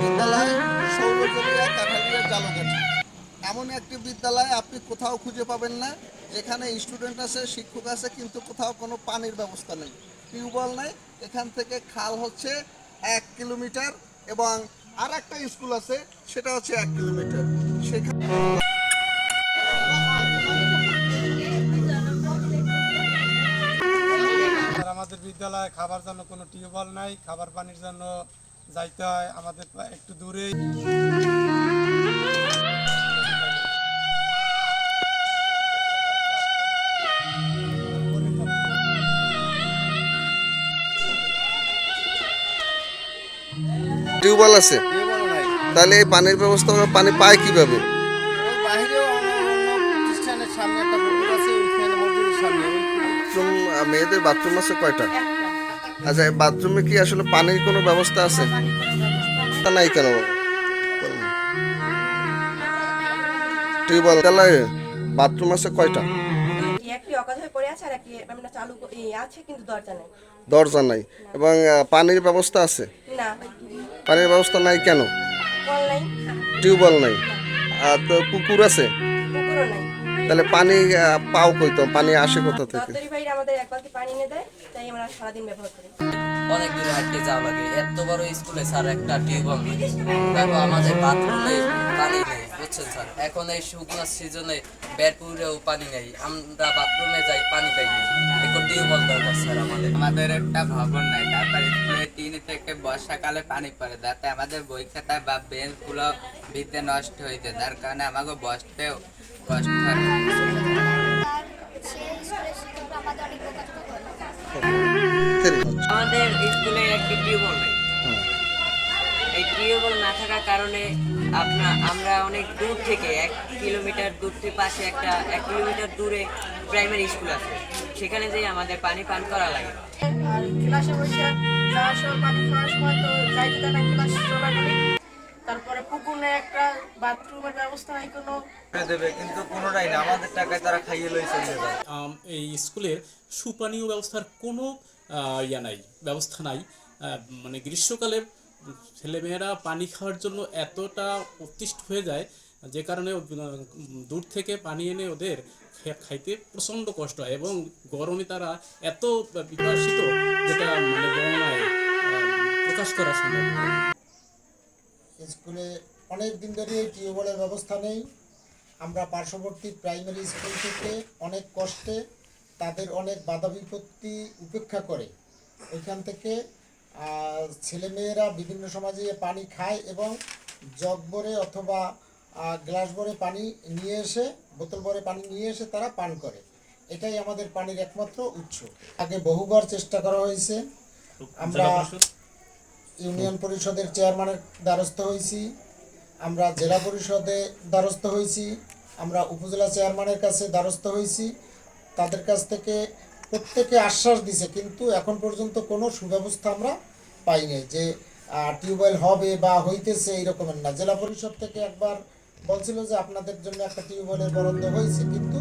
বিদ্যালয় এমন একটি বিদ্যালয় আপনি কোথাও খুঁজে পাবেন না। যেখানে স্টুডেন্ট আছে, শিক্ষক আছে, কিন্তু কোথাও কোনো পানির ব্যবস্থা নেই। টিউবওয়েল নেই। এখান থেকে খাল হচ্ছে এক কিলোমিটার এবং আর একটা স্কুল আছে, সেটা হচ্ছে এক কিলোমিটার। সেখানে বিদ্যালয়ে খাবার জন্য কোনো টিউবওয়েল নাই খাবার পানির জন্য যাইতে হয় আমাদের একটু দূরে টিউবওয়েল আছে? তাহলে এই পানির ব্যবস্থা পানি পায় কীভাবে? মেয়েদের বাথরুম আছে কয়টা? আচ্ছা বাথরুমে কি আসলে পানির কোনো ব্যবস্থা আছে? তা নাই কেন? টিউবওয়েল তাহলে বাথরুম আছে কয়টা? দরজা নাই। এবং পানির ব্যবস্থা আছে? না। পানির ব্যবস্থা নাই কেন? টিউবওয়েল নাই। আর তো পুকুর আছে? পুকুরও নাই। তাহলে পানি পাও কই তো? পানি আসে কোথা থেকে? ভাইরা আমাদের এক বালতি পানি এনে দেয় তাই আমরা সারাদিন ব্যবহার করি। অনেক দূরে হাঁটতে যাওয়া লাগে। এত বড় স্কুলে স্যার একটা টিউবওয়েল নেই। দেখো আমাদের বাথরুমে পানি নেই বুঝছেন স্যার? এখন এই শুকনো সিজনে বেরপুরেও পানি নেই। আমরা বাথরুমে যাই পানি পাই না। একটু টিউবওয়েল দরকার স্যার আমাদের। আমাদের একটা ভবন নাই তারপর স্কুলে টিন থেকে বর্ষাকালে পানি পড়ে। যাতে আমাদের বই খাতা বা বেঞ্চগুলো ভিতরে নষ্ট হয়েছে যার কারণে আমাকে বসতেও আমাদের স্কুলে একটি টিউবওয়েল নেই। এই টিউবওয়েল না থাকার কারণে আপনার আমরা অনেক দূর থেকে, এক কিলোমিটার দূর থেকে পাশে একটা, এক কিলোমিটার দূরে প্রাইমারি স্কুল আছে। সেখানে যেয়ে আমাদের পানি পান করা লাগে। ক্লাসে বসে যাওয়ার সময় পানি খাওয়ার সময় তো যাইতে না, ক্লাস তারপরে পুকুর একটা বাথরুমের ব্যবস্থা নাই কোনো। দেবে কিন্তু কোনোটাই না। আমাদের টাকায় তারা খাইয়ে লই চলে এই স্কুলের সুপানীয় ব্যবস্থার কোনো ইয়া নাই ব্যবস্থা নাই। মানে গ্রীষ্মকালে ছেলেমেয়েরা পানি খাওয়ার জন্য এতটা অতিষ্ঠ হয়ে যায় যে কারণে দূর থেকে পানি এনে ওদের খাইতে প্রচণ্ড কষ্ট হয় এবং গরমে তারা এত বিকশিত যেটা মানে আহ, প্রকাশ করা সম্ভব নয়। স্কুলে অনেক দিন ধরে টিউবওয়েলের ব্যবস্থা নেই। আমরা পার্শ্ববর্তী প্রাইমারি স্কুল থেকে অনেক কষ্টে তাদের অনেক বাধা বিপত্তি উপেক্ষা করে। ওইখান থেকে ছেলেমেয়েরা বিভিন্ন সমাজে পানি খায় এবং জগ ভরে অথবা গ্লাস ভরে পানি নিয়ে এসে বোতল ভরে পানি নিয়ে এসে তারা পান করে। এটাই আমাদের পানির একমাত্র উৎস। আগে বহুবার চেষ্টা করা হয়েছে। আমরা ইউনিয়ন পরিষদের চেয়ারম্যানের দ্বারস্থ হয়েছি আমরা জেলা পরিষদে দ্বারস্থ হয়েছি আমরা উপজেলা চেয়ারম্যানের কাছে দ্বারস্থ হয়েছি তাদের কাছ থেকে প্রত্যেকে আশ্বাস দিছে, কিন্তু এখন পর্যন্ত কোনো সুব্যবস্থা আমরা পাইনি যে টিউবওয়েল হবে বা হইতেছে এই রকমের না। জেলা পরিষদ থেকে একবার বলছিল যে, আপনাদের জন্য একটা টিউবওয়েলের বরাদ্দ হয়েছে, কিন্তু